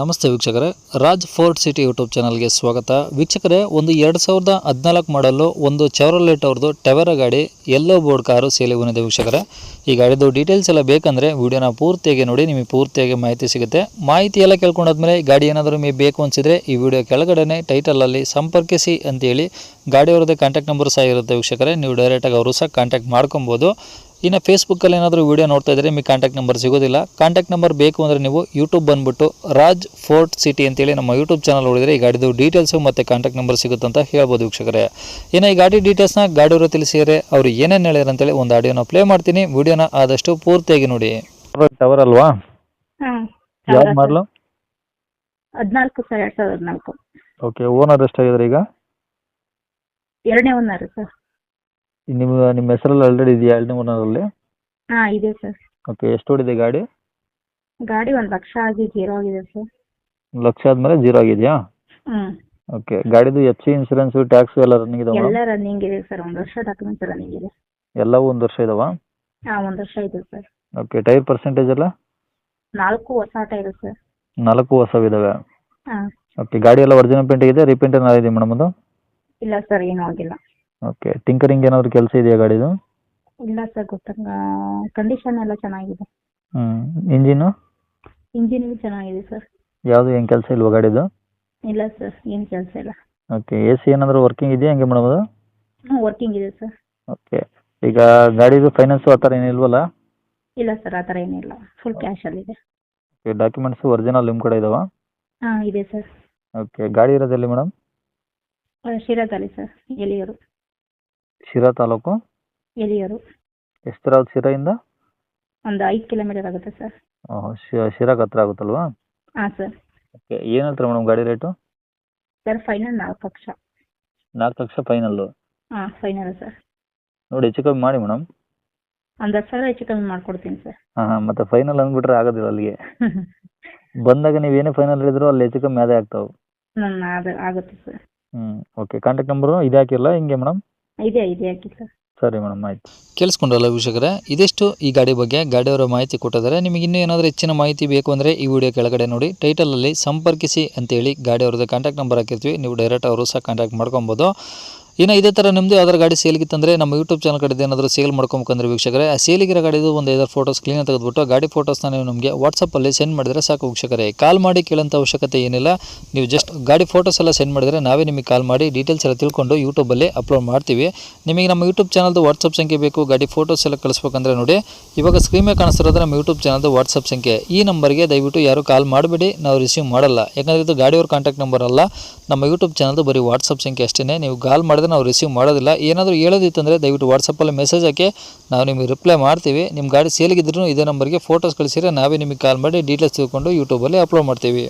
ನಮಸ್ತೆ ವೀಕ್ಷಕರೇ. Raj fort city YouTube ಚಾನಲ್ಗೆ ಸ್ವಾಗತ. ವೀಕ್ಷಕರೇ, ಒಂದು ಎರಡು ಸಾವಿರದ ಹದಿನಾಲ್ಕು ಮಾಡಲು ಒಂದು ಚೌರಲೆಟ್ ಅವ್ರದ್ದು ಟವೆರ ಗಾಡಿ ಎಲ್ಲೋ ಬೋರ್ಡ್ ಕಾರು ಸೇಲಿ ಬಂದಿದೆ ವೀಕ್ಷಕರೇ. ಈ ಗಾಡಿದು ಡೀಟೇಲ್ಸ್ ಎಲ್ಲ ಬೇಕಂದರೆ ವಿಡಿಯೋನ ಪೂರ್ತಿಯಾಗಿ ನೋಡಿ, ನಿಮಗೆ ಪೂರ್ತಿಯಾಗಿ ಮಾಹಿತಿ ಸಿಗುತ್ತೆ. ಮಾಹಿತಿ ಎಲ್ಲ ಕೇಳ್ಕೊಂಡಾದ್ಮೇಲೆ ಗಾಡಿ ಏನಾದರೂ ನಿಮಗೆ ಬೇಕು ಅನಿಸಿದರೆ ಈ ವಿಡಿಯೋ ಕೆಳಗಡೆ ಟೈಟಲಲ್ಲಿ ಸಂಪರ್ಕಿಸಿ ಅಂತೇಳಿ ಗಾಡಿಯವ್ರದ್ದೇ ಕಾಂಟ್ಯಾಕ್ಟ್ ನಂಬರ್ ಸಹ ಇರುತ್ತೆ ವೀಕ್ಷಕರೇ. ನೀವು ಡೈರೆಕ್ಟಾಗಿ ಅವರು ಸಹ ಕಾಂಟ್ಯಾಕ್ಟ್ ಮಾಡ್ಕೊಬೋದು. ಇನ್ನು ಫೇಸ್ಬುಕ್ಕಲ್ಲಿ ಏನಾದರೂ ವೀಡಿಯೋ ನೋಡ್ತಾ ಇದ್ದರೆ ನಿಮಗೆ ಕಾಂಟ್ಯಾಕ್ಟ್ ನಂಬರ್ ಸಿಗೋದಿಲ್ಲ. ಕಾಂಟ್ಯಾಕ್ಟ್ ನಂಬರ್ ಬೇಕು ಅಂದರೆ ನೀವು ಯೂಟ್ಯೂಬ್ ಬಂದುಬಿಟ್ಟು ರಾಜ್ ಫೋರ್ಟ್ ಸಿಟಿ ಅಂತೇಳಿ ನಮ್ಮ ಯೂಟ್ಯೂಬ್ ಚಾನಲ್ ನೋಡಿದರೆ ಈ ಗಾಡಿದು ಡೀಟೇಲ್ಸು ಮತ್ತು ಕಾಂಟ್ಯಾಕ್ಟ್ ನಂಬರ್ ಸಿಗುತ್ತೆ ಅಂತ ಹೇಳ್ಬೋದು ವೀಕ್ಷಕರೇ. ಇನ್ನು ಈ ಗಾಡಿ ಡೀಟೇಲ್ಸ್ನ ಗಾಡಿಯವರು ತಿಳಿಸಿದರೆ ಅವರು ಏನೇನು ಹೇಳ್ಯಾರ ಅಂತೇಳಿ ಒಂದು ಆಡಿಯೋನ ಪ್ಲೇ ಮಾಡ್ತೀನಿ. ವಿಡಿಯೋನ ಆದಷ್ಟು ಪೂರ್ತಿಯಾಗಿ ನೋಡಿ. ಟವರ್ ಅಲ್ವಾ? ಮಾಡಲು ಹದಿನಾಲ್ಕು ಸರ್ ಎರಡು ಸಾವಿರದ ಹದಿನಾಲ್ಕು. ಓಕೆ ಓನರ್ ಎಷ್ಟಾಗಿದ್ರೆ ಈಗ? ಎರಡನೇ ಓನರ್ ಸರ್. ನಿಮ್ಮ ನಿಮ್ಮ ಹೆಸರಲ್ಲಿ ಆಲ್ರೆಡಿ ಇದೆಯಾ ಎರಡನೇ ಓನರಲ್ಲಿ ಹಾಂ ಇದೆ ಸರ್ ಓಕೆ ಎಷ್ಟು ಓಡಿದೆ ಗಾಡಿ? ಗಾಡಿ ಒಂದು ಲಕ್ಷ ಆಗಿ ಜೀರೋ ಆಗಿದೆ ಸರ್ ಲಕ್ಷ ಆದಮೇಲೆ ಜೀರೋ ಆಗಿದೆಯಾ? ಹ್ಞೂ ಓಕೆ ಗಾಡಿದು ಎಫ್ ಸಿ ಇನ್ಸೂರೆನ್ಸ್ ಟ್ಯಾಕ್ಸ್ ಎಲ್ಲ ರನ್ನಿಂಗ್ ಇದಾವ? ಎಲ್ಲ ರನ್ನಿಂಗ್ ಇದೆ ಸರ್ ಒಂದು ವರ್ಷ ಡಾಕ್ಯುಮೆಂಟ್ಸ್ ರನ್ನಿಂಗ್ ಇದೆ. ಎಲ್ಲವೂ ಒಂದು ವರ್ಷ ಇದಾವ? ಹಾಂ ಒಂದು ವರ್ಷ ಇದೆ ಸರ್ ಓಕೆ ಟೈರ್ ಪರ್ಸೆಂಟೇಜ್ ಎಲ್ಲ? ನಾಲ್ಕು ಹೊಸ ಟೈರ್ ಸರ್ ನಾಲ್ಕು ಹೊಸವಿದಾವೆ ಹಾಂ. ಓಕೆ ಗಾಡಿ ಎಲ್ಲ ಒರಿಜಿನಲ್ ಪೇಂಟ್ ಇದೆ ರೀಪೇಂಟ್ ಏನಾದ್ರು ಇದೆ ಮೇಡಮ್ ಅದು? ಇಲ್ಲ ಸರ್ ಏನೂ ಆಗಿಲ್ಲ. ಓಕೆ ಟಿಂಕರಿಂಗ್ ಏನಾದರೂ ಕೆಲಸ ಇದೆಯಾ ಗಾಡಿದು? ಇಲ್ಲ ಸರ್ ಗೊತ್ತಂಗ ಕಂಡೀಷನ್ ಎಲ್ಲ ಚೆನ್ನಾಗಿದೆ. ಹ್ಞೂ ಇಂಜಿನು? ಇಂಜಿನ್ ಚೆನ್ನಾಗಿದೆ ಸರ್. ಯಾವುದು ಏನು ಕೆಲಸ ಇಲ್ವಾ ಗಾಡಿದು? ಇಲ್ಲ ಸರ್ ಏನು ಕೆಲಸ ಇಲ್ಲ. ಓಕೆ ಎ ಸಿ ಏನಾದರೂ ವರ್ಕಿಂಗ್ ಇದೆಯಾ ಹೆಂಗೆ ಮೇಡಮ್ ಅದು ಹ್ಞೂ ವರ್ಕಿಂಗ್ ಇದೆ ಸರ್. ಓಕೆ ಈಗ ಗಾಡಿದು ಫೈನಾನ್ಸು ಆ ಥರ ಏನಿಲ್ವಲ್ಲ? ಇಲ್ಲ ಸರ್ ಆ ಥರ ಏನಿಲ್ಲ. ಫುಲ್ ಕ್ಯಾಶಲ್ಲಿದೆ ಓಕೆ ಡಾಕ್ಯುಮೆಂಟ್ಸು ಒರಿಜಿನಲ್ ನಿಮ್ಮ ಕಡೆ ಇದಾವಾ? ಹಾಂ ಇದೆ ಸರ್. ಓಕೆ ಗಾಡಿ ಇರೋದೆಲ್ಲಿ ಮೇಡಮ್ ಶಿರಾದಲ್ಲಿ ಸರ್ ಎಲಿಯರು ಶಿರಾ ತಾಲೂಕು? ಎಲಿಯರು. ಎಷ್ಟು ಶಿರಾಯಿಂದ ಒಂದು ಐದು ಕಿಲೋಮೀಟರ್ ಆಗುತ್ತೆ ಸರ್. ಓಹ್, ಶಿ- ಶಿರಾಗೆ ಹತ್ರ ಆಗುತ್ತಲ್ವಾ? ಹಾಂ ಸರ್. ಓಕೆ ಏನು ಹೇಳ್ತಾರೆ ಮೇಡಮ್ ಗಾಡಿ ರೇಟು? ಸರ್ ಫೈನಲ್ ನಾಲ್ಕು ಲಕ್ಷ. ನಾಲ್ಕು ಲಕ್ಷ ಫೈನಲ್ಲು ಹಾಂ ಫೈನಲ್ ಸರ್. ನೋಡಿ ಹೆಚ್ಚು ಕಮ್ಮಿ ಮಾಡಿ ಮೇಡಮ್. ಒಂದು ಹತ್ತು ಸಾವಿರ ಹೆಚ್ಚು ಕಮ್ಮಿ ಮಾಡ್ಕೊಡ್ತೀನಿ ಸರ್. ಹಾಂ ಹಾಂ ಮತ್ತೆ ಫೈನಲ್ ಅಂದ್ಬಿಟ್ರೆ ಆಗೋದಿಲ್ಲ ಅಲ್ಲಿಗೆ. ಬಂದಾಗ ನೀವು ಏನೇ ಫೈನಲ್ ಹೇಳಿದ್ರು ಅಲ್ಲಿ ಹೆಚ್ಚು ಕಮ್ಮಿ ಅದೇ ಆಗ್ತಾವೆ. ನನ್ನ ಅದು ಆಗುತ್ತೆ ಸರ್. ಹ್ಞೂ ಓಕೆ ಕಾಂಟ್ಯಾಕ್ಟ್ ನಂಬರು ಇದು ಹಾಕಿರಲ್ಲ ಹಿಂಗೆ ಮೇಡಮ್? ಇದೆ ಇದೆ ಹಾಕಿ ಸರ್ ಸರಿ ಮೇಡಮ್ ಆಯ್ತು. ಕೇಳಿಸ್ಕೊಂಡ್ರಲ್ಲ ವೀಕ್ಷಕರೇ ಇದಿಷ್ಟು ಈ ಗಾಡಿ ಬಗ್ಗೆ. ಗಾಡಿಯವರ ಮಾಹಿತಿ ಕೊಟ್ಟಿದ್ದಾರೆ. ನಿಮಗೆ ಇನ್ನೂ ಏನಾದರೂ ಹೆಚ್ಚಿನ ಮಾಹಿತಿ ಬೇಕು ಅಂದರೆ ಈ ವಿಡಿಯೋ ಕೆಳಗಡೆ ನೋಡಿ. ಟೈಟಲಲ್ಲಿ ಸಂಪರ್ಕಿಸಿ ಅಂತೇಳಿ ಗಾಡಿಯವ್ರದ್ದು ಕಾಂಟ್ಯಾಕ್ಟ್ ನಂಬರ್ ಹಾಕಿರ್ತೀವಿ. ನೀವು ಡೈರೆಕ್ಟ್ ಅವರು ಸಹ ಕಾಂಟ್ಯಾಕ್ಟ್ ಮಾಡ್ಕೊಬೋದು. ಇನ್ನು ಇದೇ ಥರ ನಿಮ್ಮದು ಯಾವ್ದಾರು ಗಾಡಿ ಸೇಲ್ಗಿತ್ತಂದರೆ ನಮ್ಮ ಯೂಟ್ಯೂಬ್ ಚಾನಲ್ ಕಡೆ ಏನಾದರೂ ಸೇಲ್ ಮಾಡ್ಕೊಬೇಕಂದ್ರೆ ವೀಕ್ಷಕರೇ, ಆ ಸೇಲಿಗಿರೋ ಗಾಡಿದು ಒಂದು ಐದಾರು ಫೋಟೋಸ್ ಕ್ಲೀನ್ ತೆಗೆದುಬಿಟ್ಟು ಗಾಡಿ ಫೋಟೋಸ್ನ ನೀವು ನಮಗೆ ವಾಟ್ಸಪ್ಪಲ್ಲಿ ಸೆಂಡ್ ಮಾಡಿದರೆ ಸಾಕು ವೀಕ್ಷಕರೇ. ಕಾಲ್ ಮಾಡಿ ಕೇಳೋಂಥ ಅವಶ್ಯಕತೆ ಏನಿಲ್ಲ. ನೀವು ಜಸ್ಟ್ ಗಾಡಿ ಫೋಟೋಸ್ ಎಲ್ಲ ಸೆಂಡ್ ಮಾಡಿದರೆ ನಾವೇ ನಿಮಗೆ ಕಾಲ್ ಮಾಡಿ ಡೀಟೇಲ್ಸ್ ಎಲ್ಲ ತಿಳ್ಕೊಂಡು ಯೂಟ್ಯೂಬಲ್ಲಿ ಅಪ್ಲೋಡ್ ಮಾಡ್ತೀವಿ. ನಿಮಗೆ ನಮ್ಮ ಯೂಟ್ಯೂಬ್ ಚಾನಲ್ದು ವಾಟ್ಸಪ್ ಸಂಖ್ಯೆ ಬೇಕು, ಗಾಡಿ ಫೋಟೋಸ್ ಎಲ್ಲ ಕಳಿಸ್ಬೇಕಂದ್ರೆ ನೋಡಿ. ಇವಾಗ ಸ್ಕ್ರೀನ್ ಮೇಲೆ ಕಾಣಿಸ್ತಿರೋದು ನಮ್ಮ ಯೂಟ್ಯೂಬ್ ಚಾನಲ್ದು ವಾಟ್ಸಪ್ ಸಂಖ್ಯೆ. ಈ ನಂಬರ್ಗೆ ದಯವಿಟ್ಟು ಯಾರು ಕಾಲ್ ಮಾಡಬೇಡಿ, ನಾವು ರಿಸೀವ್ ಮಾಡಲ್ಲ. ಯಾಕಂದರೆ ಇದು ಗಾಡಿಯವ್ರ ಕಾಂಟ್ಯಾಕ್ಟ್ ನಂಬರ್ ಅಲ್ಲ. ನಮ್ಮ ಯೂಟ್ಯೂಬ್ ಚಾನಲ್ದು ಬರೀ ವಾಟ್ಸಪ್ ಸಂಖ್ಯೆ ಅಷ್ಟೇ ನೀವು ಕಾಲ್ ಮಾಡಿದ್ರೆ ನಾವು ರಿಸೀವ್ ಮಾಡೋದಿಲ್ಲ. ಏನಾದರೂ ಹೇಳೋದಿತ್ತಂದರೆ ದಯವಿಟ್ಟು ವಾಟ್ಸಪ್ಪಲ್ಲಿ ಮೆಸೇಜ್ ಹಾಕಿ, ನಾವು ನಿಮಗೆ ರಿಪ್ಲೈ ಮಾಡ್ತೀವಿ. ನಿಮ್ಮ ಗಾಡಿ ಸೇಲಿಗಿದ್ರು ಇದೇ ನಂಬರ್ಗೆ ಫೋಟೋಸ್ ಕಳಿಸಿದ್ರೆ ನಾವೇ ನಿಮಗೆ ಕಾಲ್ ಮಾಡಿ ಡೀಟೇಲ್ಸ್ ತಿಳ್ಕೊಂಡು ಯೂಟ್ಯೂಬಲ್ಲಿ ಅಪ್ಲೋಡ್ ಮಾಡ್ತೀವಿ.